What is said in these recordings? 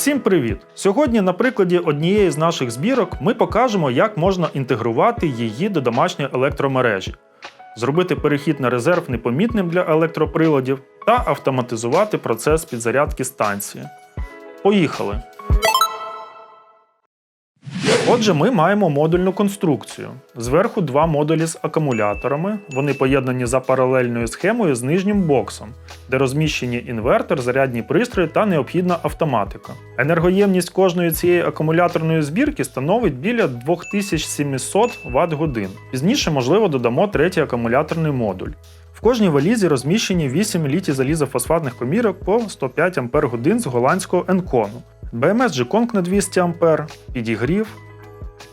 Всім привіт! Сьогодні на прикладі однієї з наших збірок ми покажемо, як можна інтегрувати її до домашньої електромережі, зробити перехід на резерв непомітним для електроприладів та автоматизувати процес підзарядки станції. Поїхали! Отже, ми маємо модульну конструкцію. Зверху два модулі з акумуляторами. Вони поєднані за паралельною схемою з нижнім боксом, де розміщені інвертор, зарядні пристрої та необхідна автоматика. Енергоємність кожної цієї акумуляторної збірки становить біля 2700 Вт годин. Пізніше, можливо, додамо третій акумуляторний модуль. В кожній валізі розміщені 8 літій залізофосфатних комірок по 105 Ах з голландського Енкону, BMS G-Kong на 200 А, підігрів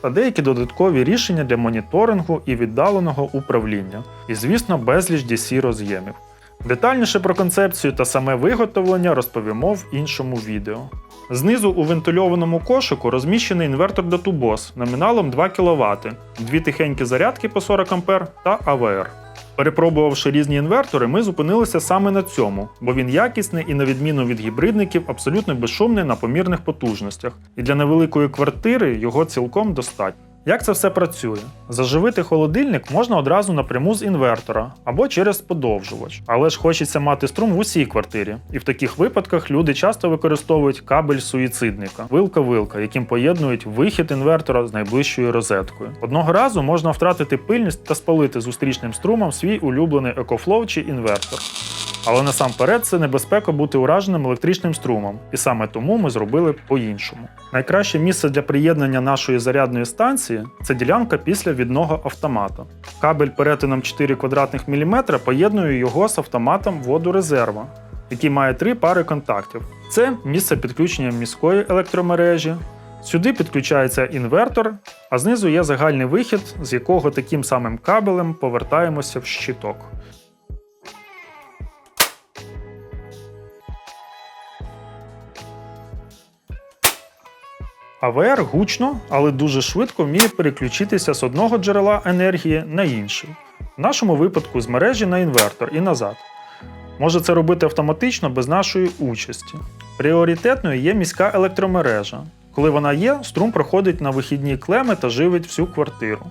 та деякі додаткові рішення для моніторингу і віддаленого управління, і, звісно, безліч DC роз'ємів. Детальніше про концепцію та саме виготовлення розповімо в іншому відео. Знизу у вентильованому кошику розміщений інвертор тубос номіналом 2 кВт, дві тихенькі зарядки по 40 А та АВР. Перепробувавши різні інвертори, ми зупинилися саме на цьому, бо він якісний і, на відміну від гібридників, абсолютно безшумний на помірних потужностях, і для невеликої квартири його цілком достатньо. Як це все працює? Заживити холодильник можна одразу напряму з інвертора або через подовжувач, але ж хочеться мати струм в усій квартирі. І в таких випадках люди часто використовують кабель суїцидника, вилка-вилка, яким поєднують вихід інвертора з найближчою розеткою. Одного разу можна втратити пильність та спалити зустрічним струмом свій улюблений EcoFlow чи інвертор. Але насамперед це небезпека бути ураженим електричним струмом, і саме тому ми зробили по-іншому. Найкраще місце для приєднання нашої зарядної станції це ділянка після відного автомата. Кабель перетином 4 квадратних міліметра поєднує його з автоматом водорезерва, який має три пари контактів. Це місце підключення міської електромережі. Сюди підключається інвертор, а знизу є загальний вихід, з якого таким самим кабелем повертаємося в щиток. АВР гучно, але дуже швидко вміє переключитися з одного джерела енергії на інший. В нашому випадку з мережі на інвертор і назад. Може це робити автоматично без нашої участі. Пріоритетною є міська електромережа. Коли вона є, струм проходить на вихідні клеми та живить всю квартиру.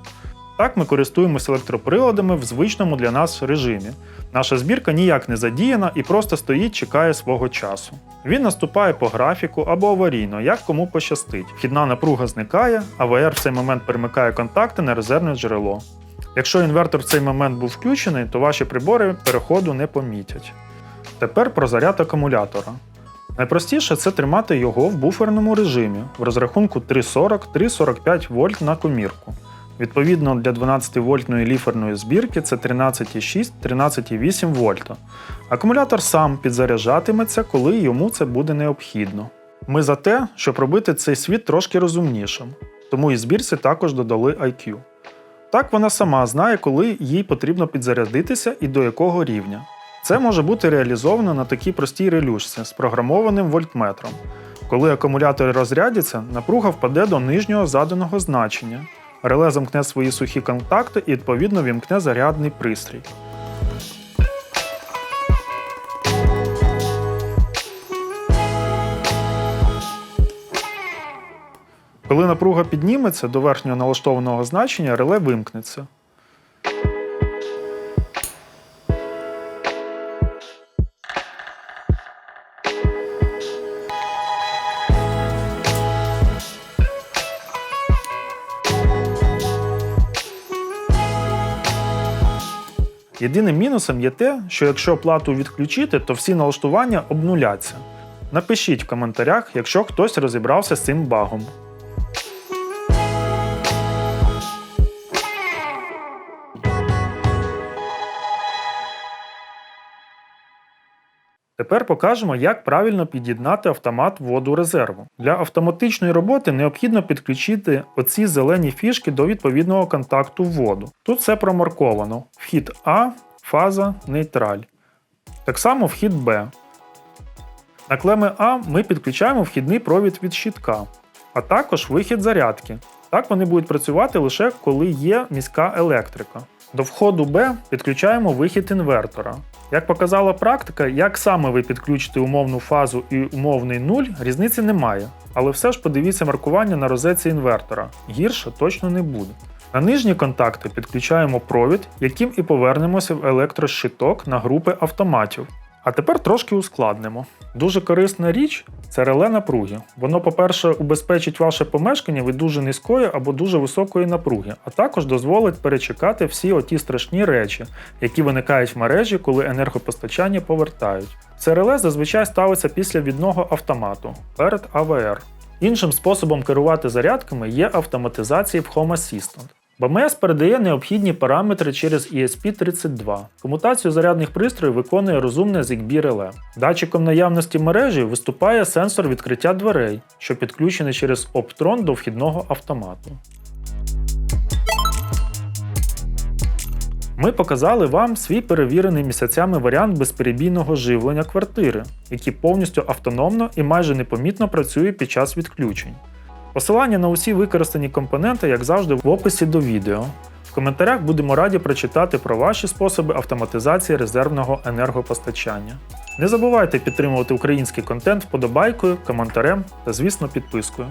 Так ми користуємося електроприладами в звичному для нас режимі. Наша збірка ніяк не задіяна і просто стоїть, чекає свого часу. Він наступає по графіку або аварійно, як кому пощастить. Вхідна напруга зникає, АВР в цей момент перемикає контакти на резервне джерело. Якщо інвертор в цей момент був включений, то ваші прибори переходу не помітять. Тепер про заряд акумулятора. Найпростіше це тримати його в буферному режимі в розрахунку 340-345 вольт на комірку. Відповідно, для 12-вольтної ліферної збірки це 13,6-13,8 вольта. Акумулятор сам підзаряджатиметься, коли йому це буде необхідно. Ми за те, щоб робити цей світ трошки розумнішим, тому і збірці також додали IQ. Так вона сама знає, коли їй потрібно підзарядитися і до якого рівня. Це може бути реалізовано на такій простій релюшці з програмованим вольтметром. Коли акумулятори розрядяться, напруга впаде до нижнього заданого значення. Реле замкне свої сухі контакти і відповідно вімкне зарядний пристрій. Коли напруга підніметься до верхнього налаштованого значення, реле вимкнеться. Єдиним мінусом є те, що якщо плату відключити, то всі налаштування обнуляться. Напишіть в коментарях, якщо хтось розібрався з цим багом. Тепер покажемо, як правильно під'єднати автомат воду резерву. Для автоматичної роботи необхідно підключити оці зелені фішки до відповідного контакту воду. Тут все промарковано: вхід А, фаза, нейтраль. Так само вхід Б. На клеми А ми підключаємо вхідний провід від щитка, а також вихід зарядки. Так вони будуть працювати лише коли є міська електрика. До входу Б підключаємо вихід інвертора. Як показала практика, як саме ви підключите умовну фазу і умовний нуль, різниці немає. Але все ж подивіться маркування на розетці інвертора. Гірше точно не буде. На нижні контакти підключаємо провід, яким і повернемося в електрощиток на групи автоматів. А тепер трошки ускладнимо. Дуже корисна річ це реле напруги. Воно, по-перше, убезпечить ваше помешкання від дуже низької або дуже високої напруги, а також дозволить перечекати всі оті страшні речі, які виникають в мережі, коли енергопостачання повертають. Це реле зазвичай ставиться після відного автомату перед АВР. Іншим способом керувати зарядками є автоматизація в Home Assistant. БМС передає необхідні параметри через ESP32. Комутацію зарядних пристроїв виконує розумне ZigBee реле. Датчиком наявності мережі виступає сенсор відкриття дверей, що підключений через Optron до вхідного автомату. Ми показали вам свій перевірений місяцями варіант безперебійного живлення квартири, який повністю автономно і майже непомітно працює під час відключень. Посилання на усі використані компоненти, як завжди, в описі до відео. В коментарях будемо раді прочитати про ваші способи автоматизації резервного енергопостачання. Не забувайте підтримувати український контент вподобайкою, коментарем та, звісно, підпискою.